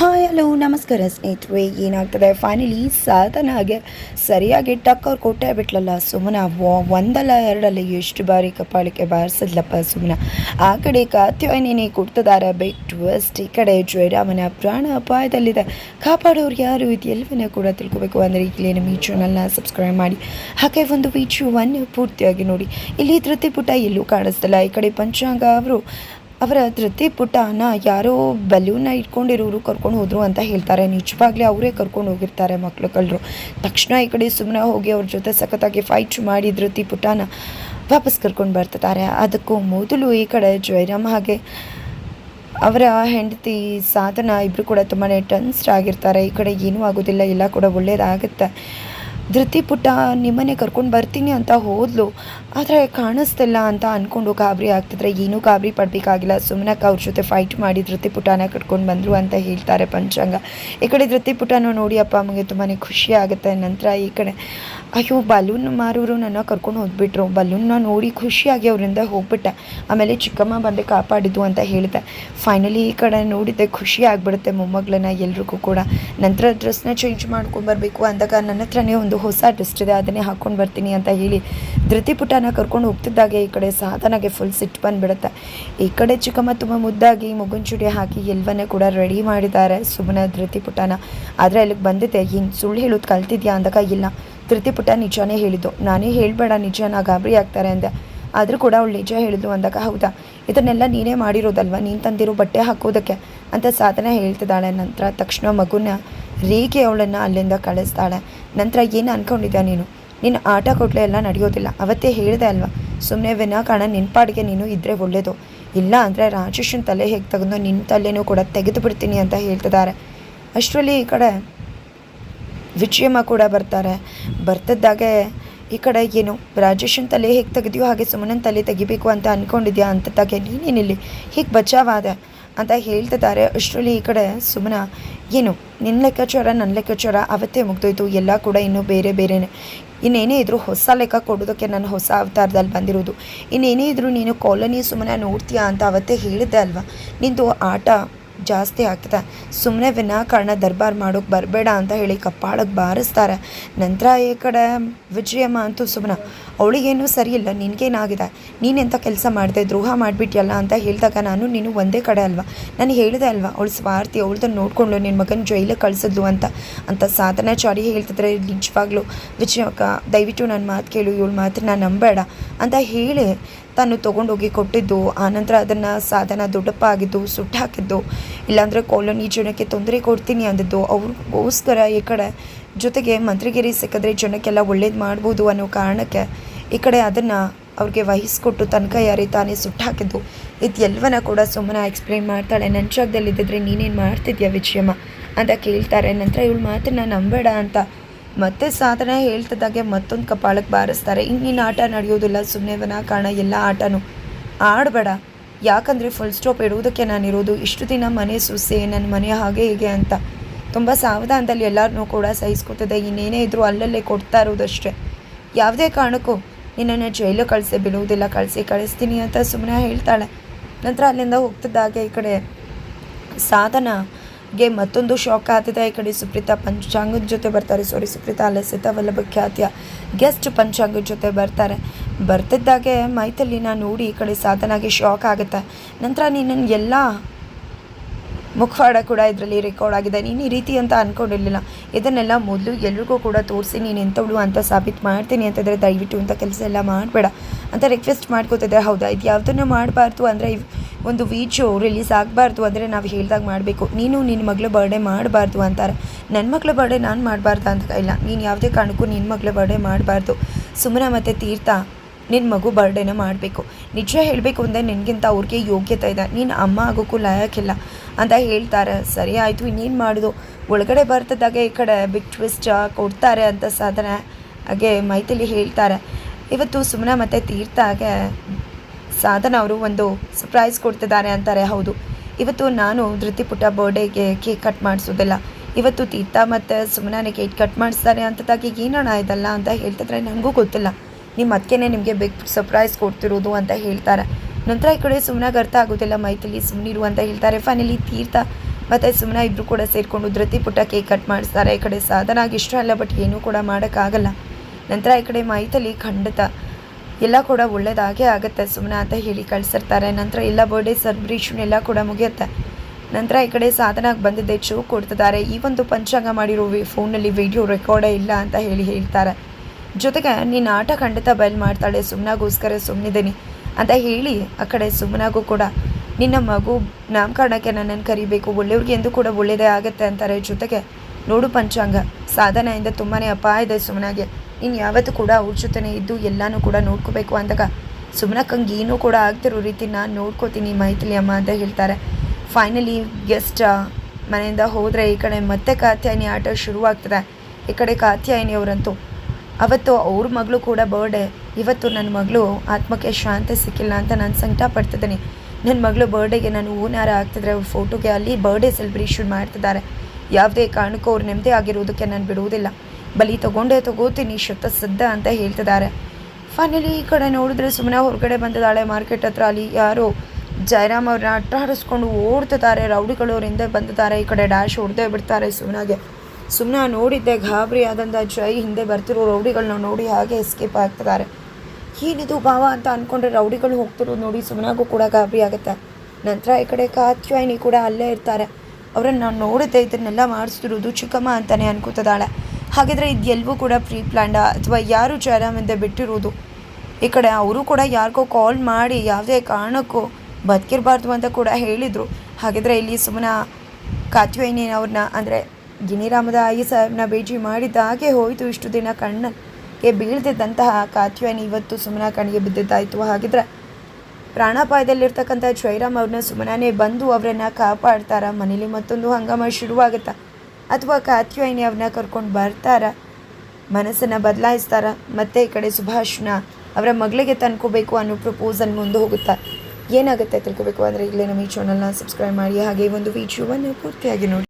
Hi, hello, ನಮಸ್ಕಾರ ಸ್ನೇಹಿತರೆ. ಏನಾಗ್ತದೆ? ಫೈನಲಿ ಸಾಧನಾಗೆ ಸರಿಯಾಗಿ ಟಕ್ಕರ್ ಕೊಟ್ಟೇ ಬಿಟ್ಲಲ್ಲ ಸುಮ್ಮನ ಒಂದಲ್ಲ ಎರಡಲ್ಲ ಎಷ್ಟು ಬಾರಿ ಕಪಾಳಿಕೆ ಬಾರಿಸಿದ್ಲಪ್ಪ ಸುಮ್ಮನ ಆ ಕಡೆ ಕಾತ್ಯಾಯಿನಿ ಕೊಡ್ತಿದ್ದಾರೆ ಬಿಗ್ ಟ್ವಿಸ್ಟ್ ಈ ಕಡೆ ಜಯರಾಮನ ಪ್ರಾಣ ಅಪಾಯದಲ್ಲಿದೆ. ಕಾಪಾಡೋರು ಯಾರು ಇದು ಎಲ್ಲವನ್ನ ಕೂಡ ತಿಳ್ಕೊಬೇಕು ಅಂದರೆ ಇಲ್ಲಿ ನಮ್ಮ ಈ ಚಾನಲ್ನ ಸಬ್ಸ್ಕ್ರೈಬ್ ಮಾಡಿ. ಹಾಗೆ ಒಂದು ವಿಡಿಯೋವನ್ನು ಪೂರ್ತಿಯಾಗಿ ನೋಡಿ. ಇಲ್ಲಿ ತೃಪ್ತಿ ಪುಟ ಎಲ್ಲೂ ಕಾಣಿಸ್ತಿಲ್ಲ. ಈ ಕಡೆ ಪಂಚಾಂಗ ಅವರು ಅವರ ತೃಪ್ತಿ ಪುಟನ ಯಾರೋ ಬಲೂನ ಇಟ್ಕೊಂಡಿರೋರು ಕರ್ಕೊಂಡು ಹೋದರು ಅಂತ ಹೇಳ್ತಾರೆ. ನಿಜವಾಗ್ಲೇ ಅವರೇ ಕರ್ಕೊಂಡು ಹೋಗಿರ್ತಾರೆ ಮಕ್ಳು ಕಳ್ಳರು ತಕ್ಷಣ ಈ ಕಡೆ ಸುಮ್ಮನೆ ಹೋಗಿ ಅವ್ರ ಜೊತೆ ಸಖತ್ತಾಗಿ ಫೈಟ್ ಮಾಡಿ ಧೃತಿ ಪುಟನ ವಾಪಸ್ ಕರ್ಕೊಂಡು ಬರ್ತಿದ್ದಾರೆ. ಅದಕ್ಕೂ ಮೊದಲು ಈ ಕಡೆ ಜಯರಾಮ್ ಹಾಗೆ ಅವರ ಹೆಂಡತಿ ಸಾಧನ ಇಬ್ಬರು ಕೂಡ ತುಂಬಾ ಟೆನ್ಸ್ಡ್ ಆಗಿರ್ತಾರೆ. ಈ ಕಡೆ ಏನೂ ಆಗೋದಿಲ್ಲ. ಎಲ್ಲ ಕೂಡ ಒಳ್ಳೇದಾಗುತ್ತೆ. ಧೃತಿ ಪುಟ್ಟ ನಿಮ್ಮನೆ ಕರ್ಕೊಂಡು ಬರ್ತೀನಿ ಅಂತ ಹೋದ್ಲು. ಆದರೆ ಕಾಣಿಸ್ತಿಲ್ಲ ಅಂತ ಅಂದ್ಕೊಂಡು ಗಾಬರಿ ಆಗ್ತಿದ್ರೆ ಏನೂ ಗಾಬರಿ ಪಡಬೇಕಾಗಿಲ್ಲ. ಸುಮ್ಮನಕ್ಕೆ ಅವ್ರ ಜೊತೆ ಫೈಟ್ ಮಾಡಿ ಧೃತಿ ಪುಟ್ಟನ ಕಟ್ಕೊಂಡು ಬಂದರು ಅಂತ ಹೇಳ್ತಾರೆ ಪಂಚಾಂಗ. ಈ ಕಡೆ ಧೃತಿ ಪುಟ್ಟನ ನೋಡಿ, ಅಪ್ಪ, ಅಮ್ಮಗೆ ತುಂಬಾ ಖುಷಿ ಆಗುತ್ತೆ. ನಂತರ ಈ ಕಡೆ ಅಯ್ಯೋ, ಬಲೂನ್ ಮಾರೋರು ನನ್ನ ಕರ್ಕೊಂಡು ಹೋಗ್ಬಿಟ್ರು. ಬಲೂನ್ನ ನೋಡಿ ಖುಷಿಯಾಗಿ ಅವರಿಂದ ಹೋಗ್ಬಿಟ್ಟೆ. ಆಮೇಲೆ ಚಿಕ್ಕಮ್ಮ ಬಂದೆ ಕಾಪಾಡಿದ್ದು ಅಂತ ಹೇಳಿದೆ. ಫೈನಲಿ ಈ ಕಡೆ ನೋಡಿದ್ದೆ ಖುಷಿ ಆಗ್ಬಿಡುತ್ತೆ ಮೊಮ್ಮಗಳನ್ನ ಎಲ್ರಿಗೂ ಕೂಡ. ನಂತರ ಡ್ರೆಸ್ನ ಚೇಂಜ್ ಮಾಡ್ಕೊಂಬರ್ಬೇಕು ಅಂದಾಗ ನನ್ನ ಹತ್ರನೇ ಒಂದು ಹೊಸ ಡ್ರೆಸ್ ಇದೆ, ಅದನ್ನೇ ಹಾಕ್ಕೊಂಡು ಬರ್ತೀನಿ ಅಂತ ಹೇಳಿ ಧೃತಿ ಪುಟನ ಕರ್ಕೊಂಡು ಹೋಗ್ತಿದ್ದಾಗೆ ಈ ಕಡೆ ಸಾಧನಾಗೆ ಫುಲ್ ಸಿಟ್ಟು ಬಂದ್ಬಿಡುತ್ತೆ. ಈ ಕಡೆ ಚಿಕ್ಕಮ್ಮ ತುಂಬ ಮುದ್ದಾಗಿ ಮಗುನ್ ಚುಡಿ ಹಾಕಿ ಎಲ್ಲವನ್ನೇ ಕೂಡ ರೆಡಿ ಮಾಡಿದ್ದಾರೆ ಸುಮ್ಮನೆ ಧೃತಿ ಪುಟನ ಆದರೆ ಅಲ್ಲಿಗೆ ಬಂದಿದ್ದೆ ಹಿಂಗೆ ಸುಳ್ಳು ಹೇಳೋದು ಕಲ್ತಿದ್ಯಾ? ಅಂದಾಗ, ಇಲ್ಲ. ಧೃತಿ ಪುಟ್ಟ ನಿಜಾನೇ ಹೇಳಿದ್ದು. ನಾನೇ ಹೇಳಬೇಡ ನಿಜ ನಾ ಗಾಬರಿ ಆಗ್ತಾರೆ ಅಂದೆ. ಆದರೂ ಕೂಡ ಅವಳು ನಿಜ ಹೇಳಿದ್ಲು ಅಂದಾಗ, ಹೌದಾ? ಇದನ್ನೆಲ್ಲ ನೀನೇ ಮಾಡಿರೋದಲ್ವ? ನೀನು ತಂದಿರೋ ಬಟ್ಟೆ ಹಾಕೋದಕ್ಕೆ? ಅಂತ ಸಾಧನೆ ಹೇಳ್ತಿದ್ದಾಳೆ. ನಂತರ ತಕ್ಷಣ ಮಗುನ ರೇಗೆ ಅವಳನ್ನು ಅಲ್ಲಿಂದ ಕಳಿಸ್ತಾಳೆ. ನಂತರ ಏನು ಅಂದ್ಕೊಂಡಿದ್ದೆ ನೀನು? ನಿನ್ನ ಆಟ ಕೊಟ್ಲೆ ಎಲ್ಲ ನಡೆಯೋದಿಲ್ಲ. ಅವತ್ತೇ ಹೇಳಿದೆ ಅಲ್ವಾ? ಸುಮ್ಮನೆ ವಿನಾಕಾರಣ ಕಾಣ ಪಾಡಿಗೆ ನೀನು ಇದ್ದರೆ ಒಳ್ಳೇದು. ಇಲ್ಲ ಅಂದರೆ ರಾಜೇಶನ್ ತಲೆ ಹೇಗೆ ತೆಗೆದು ನಿನ್ನ ತಲೆನೂ ಕೂಡ ತೆಗೆದು ಬಿಡ್ತೀನಿ ಅಂತ ಹೇಳ್ತಿದ್ದಾರೆ. ಅಷ್ಟರಲ್ಲಿ ಈ ಕಡೆ ವಿಜಯಮ್ಮ ಕೂಡ ಬರ್ತಾರೆ. ಬರ್ತಿದ್ದಾಗೆ ಈ ಕಡೆ ಏನು? ರಾಜೇಶನ್ ತಲೆ ಹೇಗೆ ತೆಗೆದಿಯೋ ಹಾಗೆ ಸುಮನನ್ ತಲೆ ತೆಗಿಬೇಕು ಅಂತ ಅಂದ್ಕೊಂಡಿದ್ಯಾ ಅಂತದ್ದಾಗೆ ನೀನೇನಿಲ್ಲಿ? ಹೀಗೆ ಬಚಾವಾದೆ ಅಂತ ಹೇಳ್ತಿದ್ದಾರೆ. ಅಷ್ಟರಲ್ಲಿ ಈ ಕಡೆ ಸುಮನ, ಏನು ನಿನ್ನ ಲೆಕ್ಕಾಚಾರ ನನ್ನ ಲೆಕ್ಕಾಚಾರ, ಅವತ್ತೇ ಮುಗ್ದೋಯ್ತು. ಎಲ್ಲ ಕೂಡ ಇನ್ನೂ ಬೇರೆ ಬೇರೆನೇ. ಇನ್ನೇನೇ ಇದ್ದರೂ ಹೊಸ ಲೆಕ್ಕ ಕೊಡೋದಕ್ಕೆ ನಾನು ಹೊಸ ಅವತಾರದಲ್ಲಿ ಬಂದಿರೋದು. ಇನ್ನೇನೇ ಇದ್ದರೂ ನೀನು ಕಾಲೋನಿ ಸುಮ್ಮನೆ ನೋಡ್ತೀಯಾ ಅಂತ ಅವತ್ತೇ ಹೇಳಿದ್ದೆ ಅಲ್ವಾ? ನಿಂದು ಆಟ ಜಾಸ್ತಿ ಆಗ್ತದೆ. ಸುಮ್ಮನೆ ವಿನಾಕಾರಣ ದರ್ಬಾರ್ ಮಾಡೋಕೆ ಬರಬೇಡ ಅಂತ ಹೇಳಿ ಕಪ್ಪಾಳಕ್ಕೆ ಬಾರಿಸ್ತಾರೆ. ನಂತರ ಈ ಕಡೆ ವಿಜಯಮ್ಮ ಅಂತೂ ಸುಮ್ಮನೆ ಅವಳಿಗೇನು ಸರಿ ಇಲ್ಲ ನಿನಗೇನಾಗಿದೆ? ನೀನೆಂಥ ಕೆಲಸ ಮಾಡಿದೆ, ದ್ರೋಹ ಮಾಡಿಬಿಟ್ಟಿಯಲ್ಲ ಅಂತ ಹೇಳಿದಾಗ, ನಾನು ನೀನು ಒಂದೇ ಕಡೆ ಅಲ್ವಾ? ನಾನು ಹೇಳಿದೆ ಅಲ್ವಾ, ಅವಳು ಸ್ವಾರ್ಥಿ ಅವಳ್ದನ್ನು ನೋಡಿಕೊಂಡು ನಿನ್ನ ಮಗನ ಜೈಲಿಗೆ ಕಳಿಸಿದ್ಲು ಅಂತ? ಅಂತ ಸಾಧನಾಚಾರಿ ಹೇಳ್ತಿದ್ರೆ, ನಿಜವಾಗ್ಲೂ ವಿಜಯಕ್ಕ, ದಯವಿಟ್ಟು ನನ್ನ ಮಾತು ಕೇಳು, ಇವಳು ಮಾತ್ರ ನಾನು ನಂಬೇಡ ಅಂತ ಹೇಳಿ ತಾನು ತೊಗೊಂಡೋಗಿ ಕೊಟ್ಟಿದ್ದು ಆನಂತರ ಅದನ್ನು ಸಾಧನ ದೊಡ್ಡಪ್ಪ ಆಗಿದ್ದು ಸುಟ್ಟು ಹಾಕಿದ್ದು, ಇಲ್ಲಾಂದರೆ ಕಾಲೋನಿ ಜನಕ್ಕೆ ತೊಂದರೆ ಕೊಡ್ತೀನಿ ಅಂದಿದ್ದು, ಅವ್ರಿಗೋಸ್ಕರ ಈ ಕಡೆ ಜೊತೆಗೆ ಮಂತ್ರಿಗಿರಿ ಸಿಕ್ಕಿದ್ರೆ ಜನಕ್ಕೆಲ್ಲ ಒಳ್ಳೇದು ಮಾಡ್ಬೋದು ಅನ್ನೋ ಕಾರಣಕ್ಕೆ ಈ ಕಡೆ ಅದನ್ನು ಅವ್ರಿಗೆ ವಹಿಸ್ಕೊಟ್ಟು ತನಕ ಯಾರಿ ತಾನೇ ಸುಟ್ಟು ಹಾಕಿದ್ದು. ಇದೆಲ್ಲವನ್ನ ಕೂಡ ಸುಮ್ಮನೆ ಎಕ್ಸ್ಪ್ಲೈನ್ ಮಾಡ್ತಾಳೆ. ನನ್ನ ಜಾಗದಲ್ಲಿದ್ದಿದ್ರೆ ನೀನೇನು ಮಾಡ್ತಿದ್ಯಾ ವಿಜಯಮ್ಮ? ಅಂತ ಕೇಳ್ತಾರೆ. ನಂತರ ಇವಳು ಮಾತನ್ನ ನಂಬೇಡ ಅಂತ ಮತ್ತೆ ಸಾಧನೆ ಹೇಳ್ತಿದ್ದಾಗೆ ಮತ್ತೊಂದು ಕಪಾಳಕ್ಕೆ ಬಾರಿಸ್ತಾರೆ. ಇನ್ನೇನು ಆಟ ನಡೆಯೋದಿಲ್ಲ ಸುಮ್ಮನೆ ಕಾರಣ ಎಲ್ಲ ಆಟನೂ. ಆಡಬೇಡ. ಯಾಕಂದರೆ ಫುಲ್ ಸ್ಟಾಪ್ ಇಡುವುದಕ್ಕೆ ನಾನಿರೋದು ಇಷ್ಟು ದಿನ ಮನೆ ಸುಸೆ ನನ್ನ ಮನೆ ಹಾಗೆ ಹೀಗೆ ಅಂತ. ತುಂಬ ಸಾವಧಾನದಲ್ಲಿ ಎಲ್ಲರನ್ನೂ ಕೂಡ ಸಹಿಸ್ಕೊತದೆ. ಇನ್ನೇನೇ ಇದ್ದರೂ ಅಲ್ಲಲ್ಲೇ ಕೊಡ್ತಾ ಇರೋದಷ್ಟೇ. ಯಾವುದೇ ಕಾರಣಕ್ಕೂ ನಿನ್ನನ್ನು ಜೈಲು ಕಳಿಸಿ, ಬಿಡುವುದಿಲ್ಲ. ಕಳಿಸಿ, ಕಳಿಸ್ತೀನಿ ಅಂತ ಸುಮ್ಮನೆ ಹೇಳ್ತಾಳೆ. ನಂತರ ಅಲ್ಲಿಂದ ಹೋಗ್ತಿದ್ದಾಗೆ ಈ ಕಡೆ ಸಾಧನಗೆ ಮತ್ತೊಂದು ಶಾಕ್ ಆತಿದೆ. ಈ ಕಡೆ ಸುಪ್ರೀತಾ ಪಂಚಾಂಗದ ಜೊತೆ ಬರ್ತಾರೆ. ಸಾರಿ, ಸುಪ್ರೀತಾ ಅಲ್ಲ ವಲ್ಲಭ ಖ್ಯಾತಿಯ ಗೆಸ್ಟ್ ಪಂಚಾಂಗದ ಜೊತೆ ಬರ್ತಾರೆ. ಬರ್ತಿದ್ದಾಗೆ ಮೈಥಲ್ಲಿನ ನೋಡಿ ಈ ಕಡೆ ಸಾಧನಾಗಿ ಶಾಕ್ ಆಗುತ್ತೆ. ನಂತರ ನೀನು ಎಲ್ಲ ಮುಖವಾಡ ಕೂಡ ಇದರಲ್ಲಿ ರೆಕಾರ್ಡ್ ಆಗಿದೆ. ನೀನು ಈ ರೀತಿ ಅಂತ ಅಂದ್ಕೊಂಡಿರಲಿಲ್ಲ ಇದನ್ನೆಲ್ಲ ಮೊದಲು ಎಲ್ರಿಗೂ ಕೂಡ ತೋರಿಸಿ, ನೀನು ಎಂಥವಳು ಅಂತ ಸಾಬೀತು ಮಾಡ್ತೀನಿ ಅಂತಂದರೆ ದಯವಿಟ್ಟು ಅಂತ ಕೆಲಸ ಎಲ್ಲ ಮಾಡಬೇಡ ಅಂತ ರಿಕ್ವೆಸ್ಟ್ ಮಾಡ್ಕೋತಿದ್ದೆ. ಹೌದಾ? ಇದು ಯಾವುದನ್ನು ಮಾಡಬಾರ್ದು ಅಂದರೆ ಒಂದು ವೀಡಿಯೋ ರಿಲೀಸ್ ಆಗಬಾರ್ದು ಅಂದರೆ ನಾವು ಹೇಳ್ದಾಗ ಮಾಡಬೇಕು. ನೀನು ನಿನ್ನ ಮಗಳ ಬರ್ಡೇ ಮಾಡಬಾರ್ದು ಅಂತಾರೆ. ನನ್ನ ಮಗಳ ಬರ್ಡೇ ನಾನು ಮಾಡಬಾರ್ದು ಅಂತ ಇಲ್ಲ. ನೀನು ಯಾವುದೇ ಕಾರಣಕ್ಕೂ ನಿನ್ನ ಮಗಳ ಬರ್ಡೇ ಮಾಡಬಾರ್ದು. ಸುಮ್ಮನೆ ಮತ್ತು ತೀರ್ಥ ನಿನ್ನ ಮಗು ಬರ್ಡೇನ ಮಾಡಬೇಕು. ನಿಜ ಹೇಳಬೇಕು ಅಂದರೆ ನಿನಗಿಂತ ಅವ್ರಿಗೆ ಯೋಗ್ಯತೆ ಇದೆ. ನೀನು ಅಮ್ಮ ಆಗೋಕ್ಕೂ ಲಾಯಕ್ಕಿಲ್ಲ ಅಂತ ಹೇಳ್ತಾರೆ. ಸರಿ ಆಯಿತು, ಇನ್ನೇನು ಮಾಡೋದು? ಒಳಗಡೆ ಬರ್ತದಾಗ ಈ ಕಡೆ ಬಿಗ್ ಟ್ವಿಸ್ಟ್ ಕೊಡ್ತಾರೆ ಅಂತ ಸಾಧನೆ ಹಾಗೆ ಮೈಥಿಲಿ ಹೇಳ್ತಾರೆ. ಇವತ್ತು ಸುಮ್ಮನೆ ಮತ್ತು ತೀರ್ಥಾಗೆ ಸಾಧನ ಅವರು ಒಂದು ಸರ್ಪ್ರೈಸ್ ಕೊಡ್ತಿದ್ದಾರೆ ಅಂತಾರೆ, ಹೌದು. ಇವತ್ತು ನಾನು ಧೃತಿ ಪುಟ್ಟ ಬರ್ಡೇಗೆ ಕೇಕ್ ಕಟ್ ಮಾಡಿಸೋದಿಲ್ಲ. ಇವತ್ತು ತೀರ್ಥ ಮತ್ತು ಸುಮ್ಮನೆ ಕೇಕ್ ಕಟ್ ಮಾಡಿಸ್ತಾರೆ ಅಂತದಾಗಿ ಏನೋಣ ಇದಲ್ಲ ಅಂತ ಹೇಳ್ತಿದ್ರೆ ನನಗೂ ಗೊತ್ತಿಲ್ಲ. ನಿಮ್ಮ ಅದಕ್ಕೇ ನಿಮಗೆ ಬಿಗ್ ಸರ್ಪ್ರೈಸ್ ಕೊಡ್ತಿರೋದು ಅಂತ ಹೇಳ್ತಾರೆ. ನಂತರ ಈ ಕಡೆ ಸುಮ್ಮನಾಗಿ ಅರ್ಥ ಆಗೋದಿಲ್ಲ ಮೈತಲಿ ಸುಮ್ಮನಿರು ಅಂತ ಹೇಳ್ತಾರೆ. ಫೈನಲಿ ತೀರ್ಥ ಮತ್ತು ಸುಮ್ಮನ ಇಬ್ಬರು ಕೂಡ ಸೇರಿಕೊಂಡು ಧೃತಿ ಪುಟ್ಟ ಕೇಕ್ ಕಟ್ ಮಾಡಿಸ್ತಾರೆ. ಈ ಕಡೆ ಸಾಧನ ಆಗಿ ಇಷ್ಟ ಅಲ್ಲ ಬಟ್ ಏನೂ ಕೂಡ ಮಾಡೋಕ್ಕಾಗಲ್ಲ. ನಂತರ ಈ ಕಡೆ ಮೈತಲಿ ಖಂಡಿತ ಎಲ್ಲ ಕೂಡ ಒಳ್ಳೇದಾಗೇ ಆಗುತ್ತೆ ಸುಮ್ಮನೆ ಅಂತ ಹೇಳಿ ಕಳಿಸಿರ್ತಾರೆ. ನಂತರ ಎಲ್ಲ ಬರ್ಡೇ ಸೆಲೆಬ್ರೇಷನ್ ಎಲ್ಲ ಕೂಡ ಮುಗಿಯುತ್ತೆ. ನಂತರ ಈ ಕಡೆ ಸಾಧನಾಗಿ ಬಂದಿದ್ದೆ ಚೂ ಕೊಡ್ತಿದ್ದಾರೆ. ಈ ಒಂದು ಪಂಚಾಂಗ ಮಾಡಿರೋ ಫೋನಲ್ಲಿ ವಿಡಿಯೋ ರೆಕಾರ್ಡೇ ಇಲ್ಲ ಅಂತ ಹೇಳಿ ಹೇಳ್ತಾರೆ. ಜೊತೆಗೆ ನೀನು ಆಟ ಖಂಡಿತ ಬಯಲು ಮಾಡ್ತಾಳೆ ಸುಮ್ಮನಾಗೋಸ್ಕರ ಸುಮ್ಮನಿದ್ದೀನಿ ಅಂತ ಹೇಳಿ ಆ ಕಡೆ ಸುಮ್ಮನಾಗೂ ಕೂಡ ನಿನ್ನ ಮಗು ನಾಮಕರಣಕ್ಕೆ ನನ್ನನ್ನು ಕರಿಬೇಕು, ಒಳ್ಳೆಯವ್ರಿಗೆ ಎಂದು ಕೂಡ ಒಳ್ಳೆಯದೇ ಆಗುತ್ತೆ ಅಂತಾರೆ. ಜೊತೆಗೆ ನೋಡು ಪಂಚಾಂಗ, ಸಾಧನೆಯಿಂದ ತುಂಬಾ ಅಪಾಯ ಇದೆ ಸುಮ್ಮನಾಗೆ ನೀನು ಯಾವತ್ತೂ ಕೂಡ ಅವ್ರ ಜೊತೆನೇ ಇದ್ದು ಎಲ್ಲನೂ ಕೂಡ ನೋಡ್ಕೋಬೇಕು ಅಂದಾಗ ಸುಮ್ಮನಕ್ಕಂಗೆ ಏನೂ ಕೂಡ ಆಗ್ತಿರೋ ರೀತಿ ನಾನು ನೋಡ್ಕೋತೀನಿ ಮೈಥಿಲಿ ಅಮ್ಮ ಅಂತ ಹೇಳ್ತಾರೆ. ಫೈನಲಿ ಗೆಸ್ಟ್ ಮನೆಯಿಂದ ಹೋದರೆ ಈ ಕಡೆ ಮತ್ತೆ ಕಾತ್ಯಾಯಿನಿ ಆಟ ಶುರುವಾಗ್ತದೆ. ಈ ಕಡೆ ಕಾತ್ಯಾಯಿನಿ ಅವರಂತೂ ಅವತ್ತು ಅವ್ರ ಮಗಳು ಕೂಡ ಬರ್ಡೇ ಇವತ್ತು ನನ್ನ ಮಗಳು ಆತ್ಮಕ್ಕೆ ಶಾಂತಿ ಸಿಕ್ಕಿಲ್ಲ ಅಂತ ನಾನು ಸಂಕಟ ಪಡ್ತಿದ್ದೀನಿ ನನ್ನ ಮಗಳು ಬರ್ಡೇಗೆ ನಾನು ಹೂನಾರ ಆಗ್ತಿದ್ರೆ ಅವ್ರ ಫೋಟೋಗೆ ಅಲ್ಲಿ ಬರ್ಡೇ ಸೆಲೆಬ್ರೇಷನ್ ಮಾಡ್ತಿದ್ದಾರೆ. ಯಾವುದೇ ಕಾರಣಕ್ಕೂ ಅವ್ರು ನೆಮ್ಮದಿ ಆಗಿರೋದಕ್ಕೆ ನಾನು ಬಿಡುವುದಿಲ್ಲ. ಬಲಿ ತಗೊಂಡೇ ತಗೋತೀನಿ ಶತ ಸದ್ದ ಅಂತ ಹೇಳ್ತಿದ್ದಾರೆ. ಫೈನಲಿ ಈ ಕಡೆ ನೋಡಿದ್ರೆ ಸುಮ್ಮನೆ ಹೊರಗಡೆ ಬಂದಿದ್ದಾಳೆ ಮಾರ್ಕೆಟ್ ಹತ್ರ. ಅಲ್ಲಿ ಯಾರೋ ಜಯರಾಮ್ ಅವ್ರನ್ನ ಅಟ್ಟಾಡಿಸ್ಕೊಂಡು ಓಡ್ತಿದ್ದಾರೆ. ರೌಡಿಗಳು ಹಿಂದೆ ಬಂದಿದ್ದಾರೆ. ಈ ಕಡೆ ಡ್ಯಾಶ್ ಹೊಡೆದೇ ಬಿಡ್ತಾರೆ ಸುಮ್ಮನಾಗೆ ಸುಮ್ಮನೆ ನೋಡಿದ್ದೆ ಗಾಬರಿ ಆದಂಥ ಜೈ ಹಿಂದೆ ಬರ್ತಿರೋ ರೌಡಿಗಳನ್ನ ನೋಡಿ ಹಾಗೆ ಎಸ್ಕೇಪ್ ಆಗ್ತಿದ್ದಾರೆ. ಏನಿದು ಭಾವ ಅಂತ ಅಂದ್ಕೊಂಡ್ರೆ ರೌಡಿಗಳು ಹೋಗ್ತಿರೋದು ನೋಡಿ ಸುಮ್ಮನಾಗೂ ಕೂಡ ಗಾಬರಿ ಆಗುತ್ತೆ. ನಂತರ ಈ ಕಡೆ ಕಾತ್ಯಾಯಿನಿ ಕೂಡ ಅಲ್ಲೇ ಇರ್ತಾರೆ. ಅವರನ್ನು ನಾನು ನೋಡಿದ್ದೆ, ಇದನ್ನೆಲ್ಲ ಮಾಡಿಸ್ತಿರೋದು ಚಿಕ್ಕಮ್ಮ ಅಂತಲೇ ಅನ್ಕೋತಿದ್ದಾಳೆ. ಹಾಗಿದ್ರೆ ಇದು ಎಲ್ಲವೂ ಕೂಡ ಪ್ರೀ ಪ್ಲ್ಯಾಂಡ ಅಥವಾ ಯಾರು ಜಯರಾಮಿಂದ ಬಿಟ್ಟಿರೋದು? ಈ ಕಡೆ ಅವರು ಕೂಡ ಯಾರಿಗೋ ಕಾಲ್ ಮಾಡಿ ಯಾವುದೇ ಕಾರಣಕ್ಕೂ ಬದುಕಿರಬಾರ್ದು ಅಂತ ಕೂಡ ಹೇಳಿದರು. ಹಾಗಿದ್ರೆ ಇಲ್ಲಿ ಸುಮ್ಮನೆ ಕಾತ್ಯಾಯಿನಿ ಅವ್ರನ್ನ ಅಂದರೆ ಗಿಣಿರಾಮದ ಆಯಿ ಸಾಹೇಬ್ನ ಭೇಟಿ ಮಾಡಿದ್ದಾಗೆ ಹೋಯಿತು ಇಷ್ಟು ದಿನ ಕಣ್ಣಿಗೆ ಬೀಳ್ದಿದ್ದಂತಹ ಕಾತ್ಯಾಯಿನಿ ಇವತ್ತು ಸುಮ್ಮನೆ ಕಣ್ಣಿಗೆ ಬಿದ್ದಿದ್ದಾಯಿತು. ಹಾಗಿದ್ರೆ ಪ್ರಾಣಾಪಾಯದಲ್ಲಿರ್ತಕ್ಕಂಥ ಜಯರಾಮ್ ಅವ್ರನ್ನ ಸುಮ್ಮನೆ ಬಂದು ಅವರನ್ನು ಕಾಪಾಡ್ತಾರೆ? ಮನೇಲಿ ಮತ್ತೊಂದು ಹಂಗಾಮ ಶುರುವಾಗುತ್ತಾ? ಅಥವಾ ಕಾತ್ಯಾಯಿನಿ ಅವನ್ನ ಕರ್ಕೊಂಡು ಬರ್ತಾರ? ಮನಸ್ಸನ್ನು ಬದಲಾಯಿಸ್ತಾರ? ಮತ್ತೆ ಈ ಕಡೆ ಸುಭಾಷ್ನ ಅವರ ಮಗಳಿಗೆ ತಂದ್ಕೋಬೇಕು ಅನ್ನೋ ಪ್ರಪೋಸಲ್ ಮುಂದೆ ಹೋಗುತ್ತಾ? ಏನಾಗುತ್ತೆ ತಿಳ್ಕೋಬೇಕು? ಅಂದರೆ ಇಲ್ಲೇ ನಮ್ಮ ಈ ಚಾನಲ್ನ ಸಬ್ಸ್ಕ್ರೈಬ್ ಮಾಡಿ. ಹಾಗೆ ಒಂದು ವಿಡಿಯೋವನ್ನು ಪೂರ್ತಿಯಾಗಿ ನೋಡಿ.